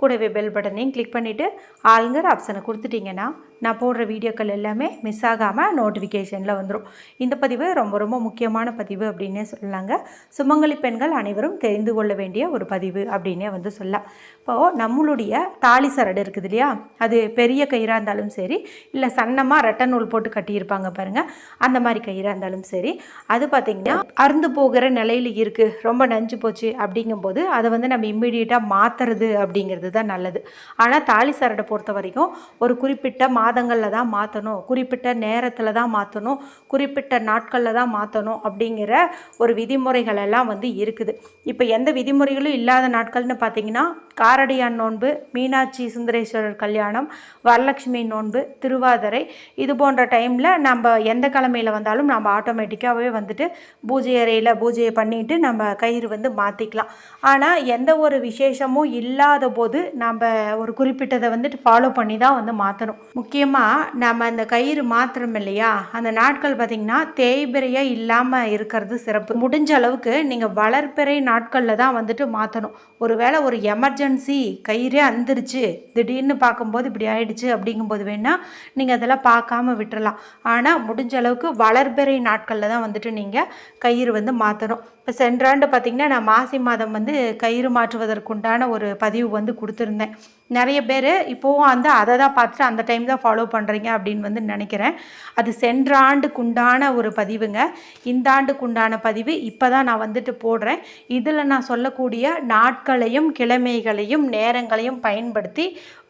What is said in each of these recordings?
கூடவே பெல் பட்டனையும் கிளிக் பண்ணிவிட்டு ஆளுங்கிற ஆப்ஷனை கொடுத்துட்டிங்கன்னா நான் போடுற வீடியோக்கள் எல்லாமே மிஸ் ஆகாமல் நோட்டிஃபிகேஷனில் வந்துடும் இந்த பதிவு ரொம்ப ரொம்ப முக்கியமான பதிவு அப்படின்னே சொல்லலாங்க. சுமங்கலி பெண்கள் அனைவரும் தெரிந்து கொள்ள வேண்டிய ஒரு பதிவு அப்படின்னே வந்து சொல்லலாம். இப்போது நம்மளுடைய தாலி சரடு இருக்குது இல்லையா? அது பெரிய கயிறாக இருந்தாலும் சரி இல்லை சன்னமாக ரெட்டை நூல் போட்டு கட்டியிருப்பாங்க பாருங்கள் அந்த மாதிரி கயிறாக இருந்தாலும் சரி அது பார்த்திங்கன்னா அறுந்து போகிற நிலையில் இருக்குது ரொம்ப நஞ்சு போச்சு அப்படிங்கும்போது அதை வந்து நம்ம இம்மிடியட்டாக மாற்றுறது அப்படிங்கிறது தான் நல்லது. ஆனால் தாலி சரடை பொறுத்த வரைக்கும் ஒரு குறிப்பிட்ட மாதங்களில் தான் மாற்றணும் குறிப்பிட்ட நேரத்தில் தான் மாற்றணும் குறிப்பிட்ட நாட்களில் தான் மாற்றணும் அப்படிங்கிற ஒரு விதிமுறைகள் எல்லாம் வந்து இருக்குது. இப்போ எந்த விதிமுறைகளும் இல்லாத நாட்கள்னு பார்த்தீங்கன்னா காரடியான் நோன்பு மீனாட்சி சுந்தரேஸ்வரர் கல்யாணம் வரலட்சுமி நோன்பு திருவாதிரை இது போன்ற டைமில் நம்ம எந்த கிழமையில் வந்தாலும் நம்ம ஆட்டோமேட்டிக்காகவே வந்துட்டு பூஜை அறையில் பூஜையை பண்ணிட்டு நம்ம கயிறு வந்து மாற்றிக்கலாம் ஆனால் எந்த ஒரு விசேஷமும் இல்லாத போது நம்ம ஒரு குறிப்பிட்டதை வந்துட்டு ஃபாலோ பண்ணி தான் வந்து மாற்றணும் முக்கியமாக நம்ம அந்த கயிறு மாத்திரம் இல்லையா? அந்த நாட்கள் பார்த்திங்கன்னா தேய்பிறையாக இல்லாமல் இருக்கிறது சிறப்பு. முடிஞ்ச அளவுக்கு நீங்கள் வளர்ப்பிறை நாட்களில் தான் வந்துட்டு மாற்றணும் ஒருவேளை ஒரு எமர்ஜென்சி கயிறே அந்துருச்சு திடீர்னு பார்க்கும்போது இப்படி ஆயிடுச்சு அப்படிங்கும்போது வேணால் நீங்கள் அதெல்லாம் பார்க்காம விட்டுறலாம். ஆனால் முடிஞ்ச அளவுக்கு வளர்பிறை நாட்களில் தான் வந்துட்டு நீங்கள் கயிறு வந்து மாற்றணும் இப்போ சென்ற ஆண்டு பார்த்திங்கன்னா நான் மாசி மாதம் வந்து கயிறு மாற்றுவதற்குண்டான ஒரு பதிவு வந்து கொடுத்துருந்தேன். நிறைய பேர் இப்போவும் வந்து அதை தான் பார்த்துட்டு அந்த டைம் தான் ஃபாலோ பண்ணுறீங்க அப்படின்னு வந்து நினைக்கிறேன். அது சென்ற ஆண்டுக்குண்டான ஒரு பதிவுங்க. இந்த ஆண்டுக்குண்டான பதிவு. இப்போ தான் நான் வந்துட்டு போடுறேன். இதில் நான் சொல்லக்கூடிய நாட்களையும் கிழமைகளையும் நேரங்களையும் பயன்படுத்தி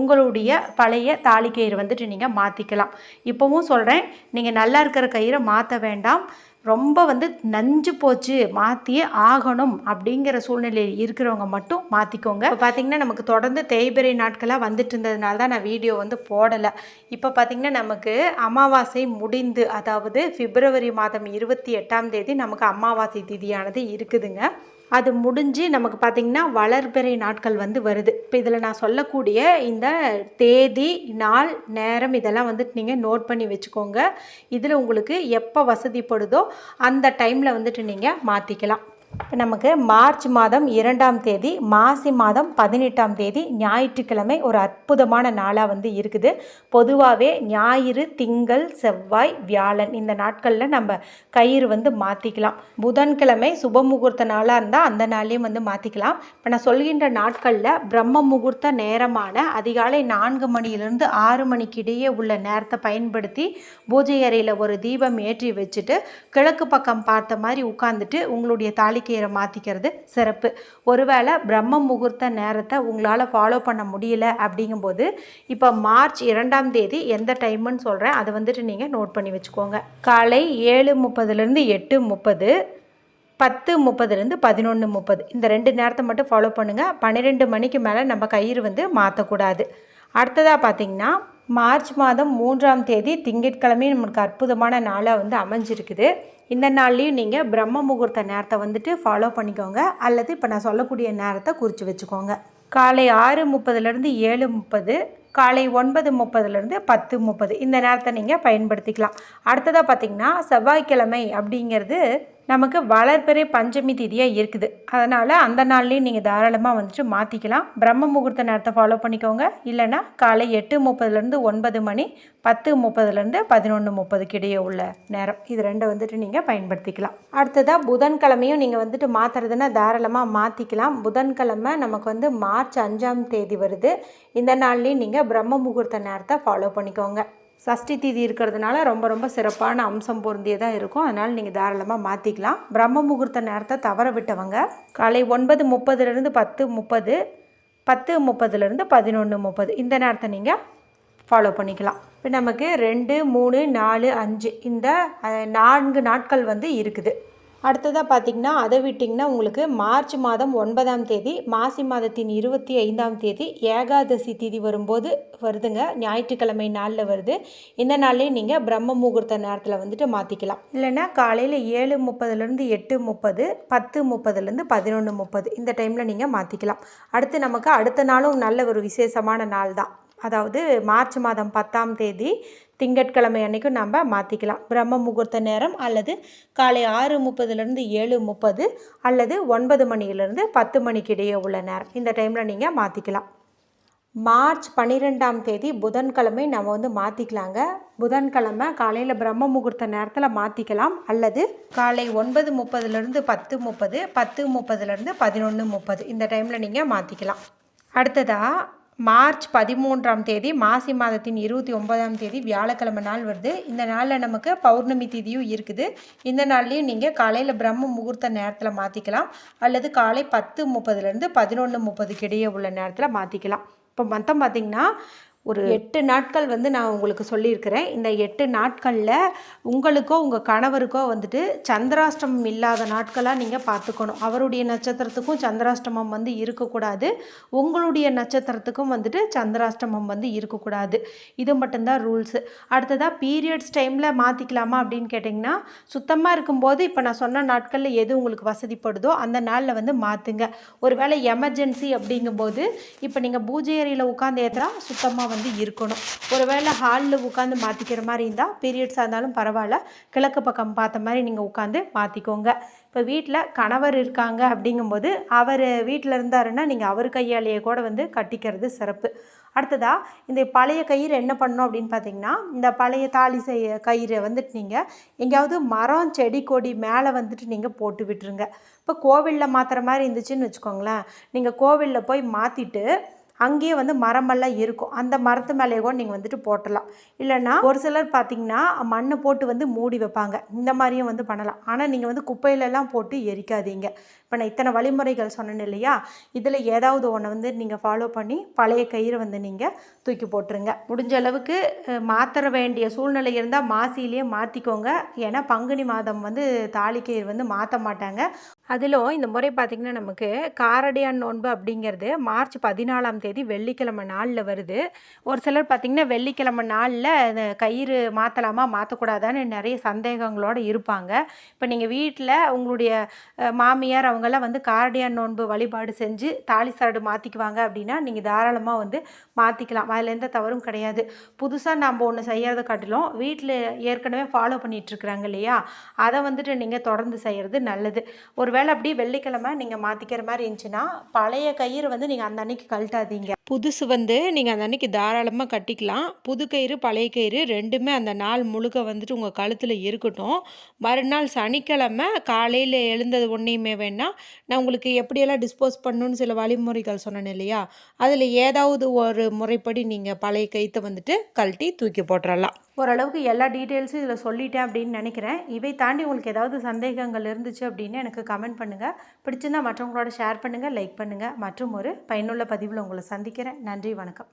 உங்களுடைய பழைய தாலி கயிறு வந்துட்டு நீங்கள் மாற்றிக்கலாம் இப்போவும் சொல்கிறேன் நீங்கள் நல்லா இருக்கிற கயிறை மாற்ற வேண்டாம். ரொம்ப வந்து நஞ்சு போச்சு மாற்றியே ஆகணும் அப்படிங்கிற சூழ்நிலையில் இருக்கிறவங்க மட்டும் மாற்றிக்கோங்க இப்போ நமக்கு தொடர்ந்து தேய்பிரை நாட்களாக வந்துட்டு இருந்ததுனால தான் நான் வீடியோ வந்து போடலை. இப்போ பார்த்தீங்கன்னா நமக்கு அமாவாசை முடிந்து அதாவது பிப்ரவரி மாதம் இருபத்தி எட்டாம் தேதி நமக்கு அமாவாசை திதியானது இருக்குதுங்க. அது முடிஞ்சு நமக்கு பார்த்திங்கன்னா வளர்பிறை நாட்கள் வந்து வருது. இப்போ இதில் நான் சொல்லக்கூடிய இந்த தேதி நாள் நேரம் இதெல்லாம் வந்துட்டு நீங்கள் நோட் பண்ணி வச்சுக்கோங்க. இதில் உங்களுக்கு எப்போ வசதிப்படுதோ அந்த டைமில் வந்துட்டு நீங்கள் மாற்றிக்கலாம் இப்போ நமக்கு மார்ச் மாதம் இரண்டாம் தேதி மாசி மாதம் பதினெட்டாம் தேதி ஞாயிற்றுக்கிழமை ஒரு அற்புதமான நாளாக வந்து இருக்குது. பொதுவாகவே ஞாயிறு திங்கள் செவ்வாய் வியாழன் இந்த நாட்களில் நம்ம கயிறு வந்து மாற்றிக்கலாம் புதன்கிழமை சுப முகூர்த்த நாளாக இருந்தால் அந்த நாளையும் வந்து மாற்றிக்கலாம் இப்போ நான் சொல்கின்ற நாட்களில் பிரம்ம முகூர்த்த நேரமான அதிகாலை நான்கு மணியிலிருந்து ஆறு மணிக்கு இடையே உள்ள நேரத்தை பயன்படுத்தி பூஜை அறையில் ஒரு தீபம் ஏற்றி வச்சுட்டு கிழக்கு பக்கம் பார்த்த மாதிரி உட்காந்துட்டு உங்களுடைய தாலிக்கு வாழ்க்கையை மாற்றிக்கிறது சிறப்பு. ஒருவேளை பிரம்ம முகூர்த்த நேரத்தை உங்களால் ஃபாலோ பண்ண முடியல அப்படிங்கும்போது இப்போ மார்ச் இரண்டாம் தேதி எந்த டைமுன்னு சொல்கிறேன் அதை வந்துட்டு நீங்கள் நோட் பண்ணி வச்சுக்கோங்க. காலை ஏழு முப்பதுலேருந்து எட்டு முப்பது பத்து முப்பதுலேருந்து பதினொன்று முப்பது. இந்த ரெண்டு நேரத்தை மட்டும் ஃபாலோ பண்ணுங்கள் பன்னிரெண்டு மணிக்கு மேலே நம்ம கயிறு வந்து மாற்றக்கூடாது அடுத்ததாக பார்த்திங்கன்னா மார்ச் மாதம் மூன்றாம் தேதி திங்கட்கிழமை நம்மளுக்கு அற்புதமான நாளாக வந்து அமைஞ்சிருக்குது. இந்த நாள்லேயும் நீங்கள் பிரம்ம முகூர்த்த நேரத்தை வந்துட்டு ஃபாலோ பண்ணிக்கோங்க. அல்லது இப்போ நான் சொல்லக்கூடிய நேரத்தை குறித்து வச்சுக்கோங்க. காலை ஆறு முப்பதுலேருந்து ஏழு முப்பது காலை ஒன்பது முப்பதுலேருந்து பத்து முப்பது. இந்த நேரத்தை நீங்கள் பயன்படுத்திக்கலாம். அடுத்ததாக பார்த்திங்கன்னா செவ்வாய்க்கிழமை அப்படிங்கிறது நமக்கு வளர்பிறை பஞ்சமி திதியாக இருக்குது. அதனால் அந்த நாள்லேயும் நீங்கள் தாராளமாக வந்துட்டு மாற்றிக்கலாம் பிரம்ம முகூர்த்த நேரத்தை ஃபாலோ பண்ணிக்கோங்க. இல்லைனா காலை எட்டு முப்பதுலேருந்து ஒன்பது மணி பத்து முப்பதுலேருந்து பதினொன்று முப்பதுக்கு இடையே உள்ள நேரம். இது ரெண்டை வந்துட்டு நீங்கள் பயன்படுத்திக்கலாம். அடுத்ததாக புதன்கிழமையும் நீங்கள் வந்துட்டு மாற்றுறதுன்னா தாராளமாக மாற்றிக்கலாம் புதன்கிழமை நமக்கு வந்து மார்ச் அஞ்சாம் தேதி வருது. இந்த நாள்லேயும் நீங்கள் பிரம்ம முகூர்த்த நேரத்தை ஃபாலோ பண்ணிக்கோங்க. சஷ்டி தீதி இருக்கிறதுனால ரொம்ப ரொம்ப சிறப்பான அம்சம் பொருந்தியதாக இருக்கும். அதனால் நீங்கள் தாராளமாக மாற்றிக்கலாம் பிரம்ம முகூர்த்த நேரத்தை தவற விட்டவங்க காலை ஒன்பது முப்பதுலேருந்து பத்து முப்பது பத்து முப்பதுலேருந்து பதினொன்று முப்பது இந்த நேரத்தை நீங்கள் ஃபாலோ பண்ணிக்கலாம். இப்போ நமக்கு ரெண்டு மூணு நாலு அஞ்சு இந்த நான்கு நாட்கள் வந்து இருக்குது. அடுத்ததாக பார்த்திங்கன்னா அதை விட்டிங்கன்னா உங்களுக்கு மார்ச் மாதம் ஒன்பதாம் தேதி மாசி மாதத்தின் இருபத்தி ஐந்தாம் தேதி ஏகாதசி திதி வரும்போது வருதுங்க. ஞாயிற்றுக்கிழமை நாளில் வருது. இந்த நாள்லேயும் நீங்கள் பிரம்ம முகூர்த்த நேரத்தில் வந்துட்டு மாற்றிக்கலாம் இல்லைன்னா காலையில் ஏழு முப்பதுலேருந்து எட்டு முப்பது பத்து முப்பதுலேருந்து பதினொன்று முப்பது இந்த டைமில் நீங்கள் மாற்றிக்கலாம் அடுத்து நமக்கு அடுத்த நாளும் நல்ல ஒரு விசேஷமான நாள் தான் அதாவது மார்ச் மாதம் பத்தாம் தேதி திங்கட்கிழமை அன்றைக்கும் நம்ம மாற்றிக்கலாம் பிரம்ம முகூர்த்த நேரம் அல்லது காலை ஆறு முப்பதுலேருந்து ஏழு முப்பது அல்லது ஒன்பது மணியிலேருந்து பத்து மணிக்கு இடையே உள்ள நேரம். இந்த டைமில் நீங்கள் மாற்றிக்கலாம் மார்ச் பன்னிரெண்டாம் தேதி புதன்கிழமை நம்ம வந்து மாற்றிக்கலாங்க புதன்கிழமை காலையில் பிரம்ம முகூர்த்த நேரத்தில் மாற்றிக்கலாம் அல்லது காலை ஒன்பது முப்பதுலேருந்து பத்து முப்பது பத்து முப்பதுலேருந்து பதினொன்று முப்பது. இந்த டைமில் நீங்கள் மாற்றிக்கலாம் அடுத்ததாக மார்ச் பதிமூன்றாம் தேதி மாசி மாதத்தின் இருபத்தி ஒன்பதாம் தேதி வியாழக்கிழமை நாள் வருது. இந்த நாளில் நமக்கு பௌர்ணமி திதியும் இருக்குது. இந்த நாள்லேயும் நீங்கள் காலையில் பிரம்ம முகூர்த்த நேரத்தில் மாற்றிக்கலாம் அல்லது காலை பத்து முப்பதுலேருந்து பதினொன்று முப்பதுக்கு இடையே உள்ள நேரத்தில் மாற்றிக்கலாம் இப்போ மொத்தம் பார்த்திங்கன்னா ஒரு எட்டு நாட்கள் வந்து நான் உங்களுக்கு சொல்லியிருக்கிறேன். இந்த எட்டு நாட்களில் உங்களுக்கோ உங்கள் கணவருக்கோ வந்துட்டு சந்திராஷ்டமம் இல்லாத நாட்களாக நீங்கள் பார்த்துக்கணும். அவருடைய நட்சத்திரத்துக்கும் சந்திராஷ்டமம் வந்து இருக்கக்கூடாது. உங்களுடைய நட்சத்திரத்துக்கும் வந்துட்டு சந்திராஷ்டமம் வந்து இருக்கக்கூடாது. இது மட்டும்தான் ரூல்ஸு. அடுத்ததாக பீரியட்ஸ் டைமில் மாற்றிக்கலாமா அப்படின்னு கேட்டிங்கன்னா சுத்தமாக இருக்கும்போது இப்போ நான் சொன்ன நாட்களில் எது உங்களுக்கு வசதிப்படுதோ அந்த நாளில் வந்து மாற்றுங்க ஒருவேளை எமர்ஜென்சி அப்படிங்கும்போது இப்போ நீங்கள் பூஜை அறையில் உட்காந்து ஏற்றுறா சுத்தமாக வந்து இருக்கணும். ஒருவேளை ஹாலில் உட்காந்து மாற்றிக்கிற மாதிரி இருந்தால் பீரியட்ஸாக இருந்தாலும் பரவாயில்ல. கிழக்கு பக்கம் பார்த்த மாதிரி நீங்கள் உட்காந்து மாற்றிக்கோங்க இப்போ வீட்டில் கணவர் இருக்காங்க அப்படிங்கும்போது அவர் வீட்டில் இருந்தாருன்னா நீங்கள் அவர் கையாலேயே கூட வந்து கட்டிக்கிறது சிறப்பு. அடுத்ததாக இந்த பழைய கயிறு என்ன பண்ணணும் அப்படின்னு பார்த்தீங்கன்னா இந்த பழைய தாலி செய்ய கயிறை வந்துட்டு நீங்கள் எங்கேயாவது மரம் செடி கொடி மேலே வந்துட்டு நீங்கள் போட்டு விட்டுருங்க. இப்போ கோவிலில் மாற்றுற மாதிரி இருந்துச்சுன்னு வச்சுக்கோங்களேன். நீங்கள் கோவிலில் போய் மாற்றிட்டு அங்கேயே வந்து மரமெல்லாம் இருக்கும். அந்த மரத்து மேலேயே கூட நீங்கள் வந்துட்டு போட்டலாம். இல்லைன்னா ஒரு சிலர் பார்த்தீங்கன்னா மண்ணை போட்டு வந்து மூடி வைப்பாங்க. இந்த மாதிரியும் வந்து பண்ணலாம். ஆனால் நீங்கள் வந்து குப்பையிலலாம் போட்டு எரிக்காதீங்க. இப்போ நான் இத்தனை வழிமுறைகள் சொன்னேன் இல்லையா? இதில் ஏதாவது ஒன்று வந்து நீங்கள் ஃபாலோ பண்ணி பழைய கயிறை வந்து நீங்கள் தூக்கி போட்டுருங்க. முடிஞ்ச அளவுக்கு மாற்ற வேண்டிய சூழ்நிலை இருந்தால் மாசிலேயே மாற்றிக்கோங்க ஏன்னா பங்குனி மாதம் வந்து தாலி கயிறு வந்து மாற்ற மாட்டாங்க. அதிலும் இந்த முறை பார்த்திங்கன்னா நமக்கு காரடியான் நோன்பு அப்படிங்கிறது மார்ச் பதினாலாம் தேதி வெள்ளிக்கிழமை நாளில் வருது. ஒரு சிலர் பார்த்திங்கன்னா வெள்ளிக்கிழமை நாளில் இந்த கயிறு மாற்றலாமா மாற்றக்கூடாதான்னு நிறைய சந்தேகங்களோடு இருப்பாங்க. இப்போ நீங்கள் வீட்டில் உங்களுடைய மாமியார் அவங்கெல்லாம் வந்து காரடியான் நோன்பு வழிபாடு செஞ்சு தாலி சாடு மாற்றிக்குவாங்க அப்படின்னா நீங்கள் தாராளமாக வந்து மாற்றிக்கலாம் அதில் எந்த தவறும் கிடையாது. புதுசாக நாம் ஒன்று செய்கிறத காட்டிலும் வீட்டில் ஏற்கனவே ஃபாலோ பண்ணிகிட்ருக்குறாங்க இல்லையா? அதை வந்துட்டு நீங்கள் தொடர்ந்து செய்கிறது நல்லது. ஒரு ஒருவேளை அப்படி வெள்ளிக்கிழமை நீங்கள் மாற்றிக்கிற மாதிரி இருந்துச்சுன்னா பழைய கயிறு வந்து நீங்கள் அந்த அன்னைக்கு கழட்டாதீங்க. புதுசு வந்து நீங்கள் அந்த அன்னைக்கு தாராளமாக கட்டிக்கலாம். புது கயிறு பழைய கயிறு ரெண்டுமே அந்த நாள் முழுக்க வந்துட்டு உங்கள் கழுத்தில் இருக்கட்டும். மறுநாள் சனிக்கிழமை காலையில் எழுந்தது ஒன்றையுமே வேணால் நான் உங்களுக்கு எப்படியெல்லாம் டிஸ்போஸ் பண்ணணும்னு சில வழிமுறைகள் சொன்னேன் இல்லையா? அதில் ஏதாவது ஒரு முறைப்படி நீங்கள் பழைய கயிற்றை வந்துட்டு கழட்டி தூக்கி போட்டுடலாம் ஓரளவுக்கு எல்லா டீட்டெயில்ஸும் இதில் சொல்லிட்டேன் அப்படின்னு நினைக்கிறேன். இவை தாண்டி உங்களுக்கு ஏதாவது சந்தேகங்கள் இருந்துச்சு அப்படின்னு எனக்கு கமெண்ட் பண்ணுங்கள் பிடிச்சிருந்தால் மற்றவங்களோட ஷேர் பண்ணுங்கள் லைக் பண்ணுங்கள் மற்றும் ஒரு பயனுள்ள பதிவில் உங்களை சந்திக்கிறேன். நன்றி வணக்கம்.